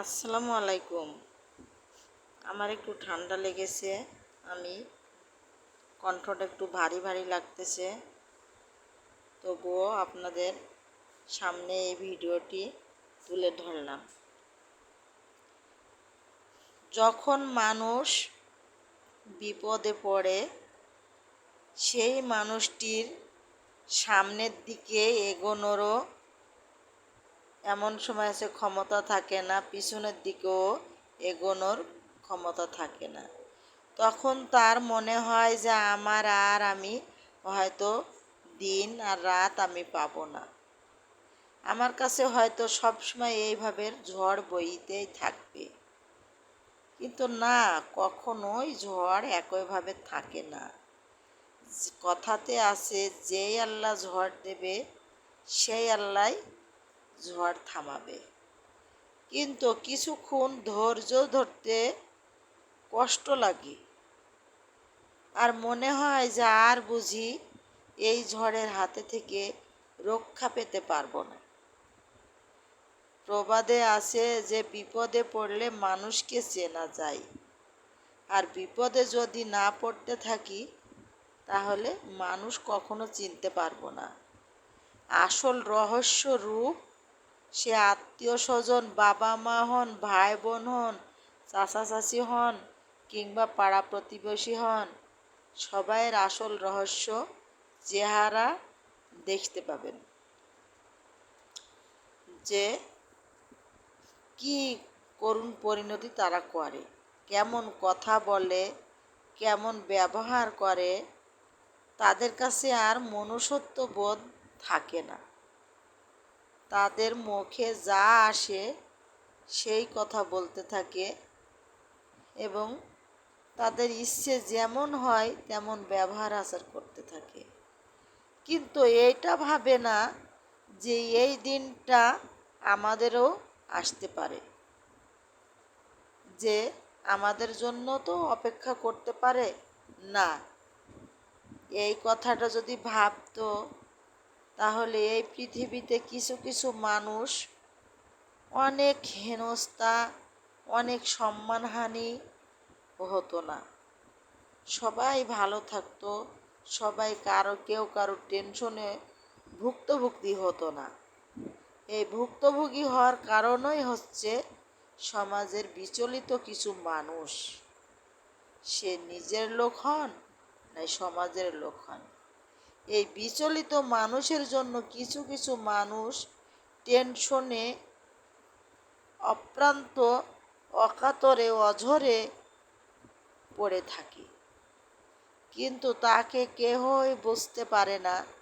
আসসালামু আলাইকুম। আমার একটু ঠান্ডা লেগেছে, আমি কণ্ঠটা একটু ভারী ভারী লাগতেছে। তবুও আপনাদের সামনে এই ভিডিওটি তুলে ধরলাম। যখন মানুষ বিপদে পড়ে, সেই মানুষটির সামনের দিকে এগোনোরও এমন সময় আছে ক্ষমতা থাকে না, পিছনের দিকেও এগোনোর ক্ষমতা থাকে না। তখন তার মনে হয় যে আমার আর আমি হয়তো দিন আর রাত আমি পাবো না। আমার কাছে হয়তো সবসময় এইভাবে ঝড় বইতেই থাকবে। কিন্তু না, কখনোই ঝড় একইভাবে থাকে না। কথাতে আছে, যেই আল্লাহ ঝড় দেবে, সেই আল্লাহ ঝড় থামাবে। কিন্তু কিছুক্ষণ ধৈর্য ধরতে কষ্ট লাগে। আর মনে হয় যে আর বুঝি এই ঝড়ের হাতে থেকে রক্ষা পেতে পারব না। প্রবাদে আছে যে বিপদে পড়লে মানুষকে চেনা যায়। আর বিপদে যদি না পড়তে থাকি, তাহলে মানুষ কখনো চিনতে পারব না। আসল রহস্য রূপ সে আত্মীয় স্বজন, বাবা মা হন, ভাই বোন হন, চাচা চাচি হন, কিংবা পাড়া প্রতিবেশী হন, সবাইয়ের আসল রহস্য চেহারা দেখতে পাবেন। যে কি করুণ পরিণতি তারা করে, কেমন কথা বলে, কেমন ব্যবহার করে, তাদের কাছে আর মনুষ্যত্ব বোধ থাকে না। তাদের মুখে যা আসে সেই কথা বলতে থাকে এবং তাদের ইচ্ছে যেমন হয় তেমন ব্যবহার আচার করতে থাকে। কিন্তু এইটা ভাবে না যে এই দিনটা আমাদেরও আসতে পারে, যে আমাদের জন্য তো অপেক্ষা করতে পারে। না, এই কথাটা যদি ভাবতো তাহলে এই পৃথিবীতে কিছু কিছু মানুষ অনেক হেনস্থা, অনেক সম্মানহানি হতো না। সবাই ভালো থাকতো, সবাই কারও, কেউ কারও টেনশনে ভুক্তভুক্তি হতো না। এই ভুক্তভোগী হওয়ার কারণই হচ্ছে সমাজের বিচলিত কিছু মানুষ। সে নিজের লোক হন না সমাজের লোক হন। এই বিচলিত মানুষের জন্য কিছু কিছু মানুষ টেনশনে, অপ্রান্ত, অকাতরে, অঝরে পড়ে থাকে। কিন্তু তাকে কেহই বুঝতে পারে না।